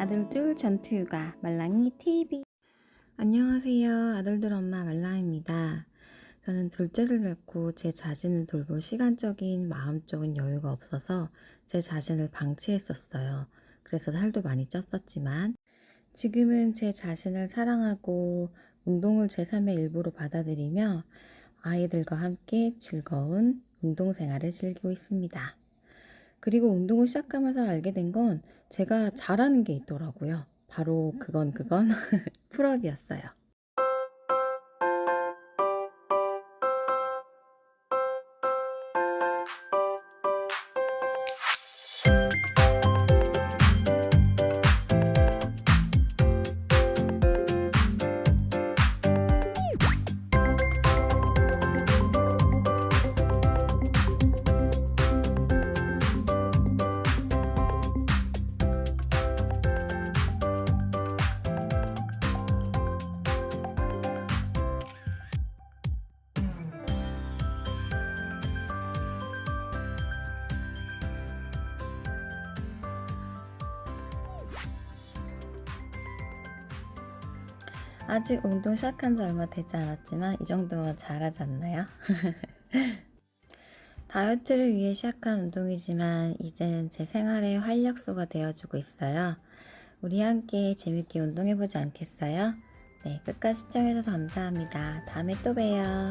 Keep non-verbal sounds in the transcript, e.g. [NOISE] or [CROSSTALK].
아들둘 전투육아 말랑이 TV 안녕하세요. 아들들 엄마 말랑입니다. 저는 둘째를 낳고 제 자신을 돌볼 시간적인 마음적인 여유가 없어서 제 자신을 방치했었어요. 그래서 살도 많이 쪘었지만 지금은 제 자신을 사랑하고 운동을 제 삶의 일부로 받아들이며 아이들과 함께 즐거운 운동 생활을 즐기고 있습니다. 그리고 운동을 시작하면서 알게 된 건 제가 잘하는 게 있더라고요. 바로 그건 그건 [LAUGHS] 풀업이었어요. 아직 운동 시작한 지 얼마 되지 않았지만 이 정도면 잘하지 않나요? [LAUGHS] 다이어트를 위해 시작한 운동이지만 이제는 제 생활의 활력소가 되어주고 있어요. 우리 함께 재밌게 운동해보지 않겠어요? 네, 끝까지 시청해주셔서 감사합니다. 다음에 또 봬요.